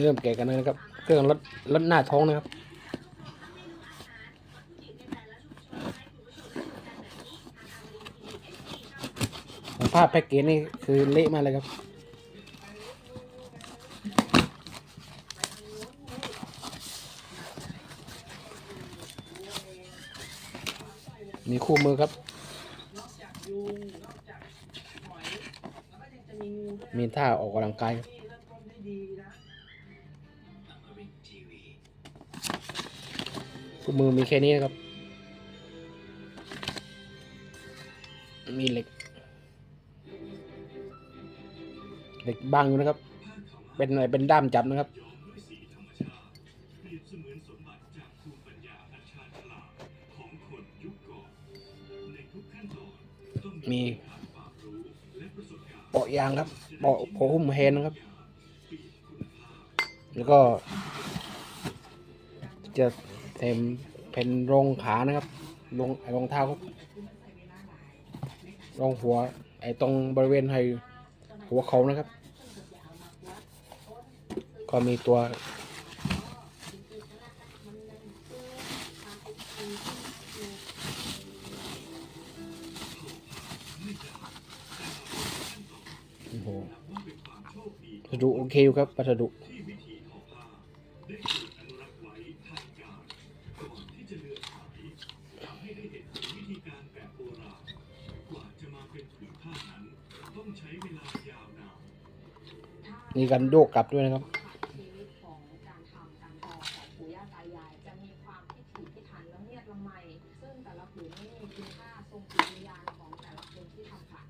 เริ่มแกะกันเลยนะครับ เครื่องรถรถหน้าท้องนะครับภาพแพ็กเกจนี่คือเละมากเลยครับมีคู่มือครับ มีท่าออกกำลังกายครับ คู่มือมีแค่นี้นะครับ มีเหล็ก เหล็กบางอยู่นะครับ เป็นอะไรเป็นด้ามจับนะครับมีเปาะยางครับเปาะโพหุ้มแฮนด์นะครับ แล้วก็จะ เทมเป็นรองขานะครับรองรองเท้าครับรองหัว ไอ้ตรงบริเวณไอหัวเขานะครับ ก็มีตัวโอ้โหวัสดุโอเคอยู่ครับวัสดุ มีการโยกกลับด้วยนะครับชีวิตของการทำการทอของปู่ย่าตายาย จะมีความพิถีพิถันละเมียดละไม ซึ่งแต่ละผืนนี่มีคุณค่าทรงจิตวิญญาณของแต่ละคนที่ทำค่ะ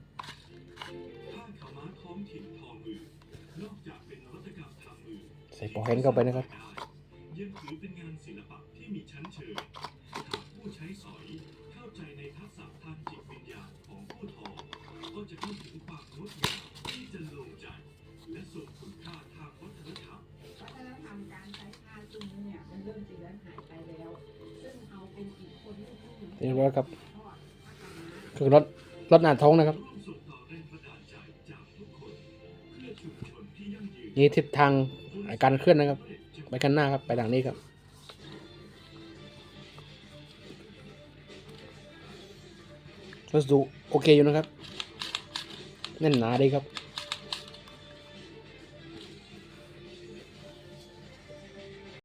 ผ้าขาวม้าท้องถิ่นทอมือนอกจากเป็นนวัตกรรมทางมือใส่ปอกแฮนด์เข้าไปนะครับ ยังถือเป็นงานศิลปะที่มีชั้นเชิงหากผู้ใช้สอยเข้าใจในทักษะทางจิตวิญญาณของผู้ทอก็จะเข้าถึงความงดงามที่จะลงใจ และส่งคุณค่าทางวัฒนธรรมวัฒนธรรมการใช้ผ้าจุ่มเนี่ยมันเริ่มจะเลือนหายไปแล้ว ซึ่งเอาเป็นอีกคนที่ที่เรียบร้อยครับทอดผ้าขาวม้าคือรถรถหน้าท้องนะครับ ร่วมส่งต่อแรงบันดาลใจจากทุกคน เพื่อชุมชนที่ยั่งยืน นี่ทิศทางการเคลื่อนนะครับ ไปข้างหน้าครับไปทางนี้ครับ วัสดุโอเคอยู่นะครับแน่นหนาดีครับ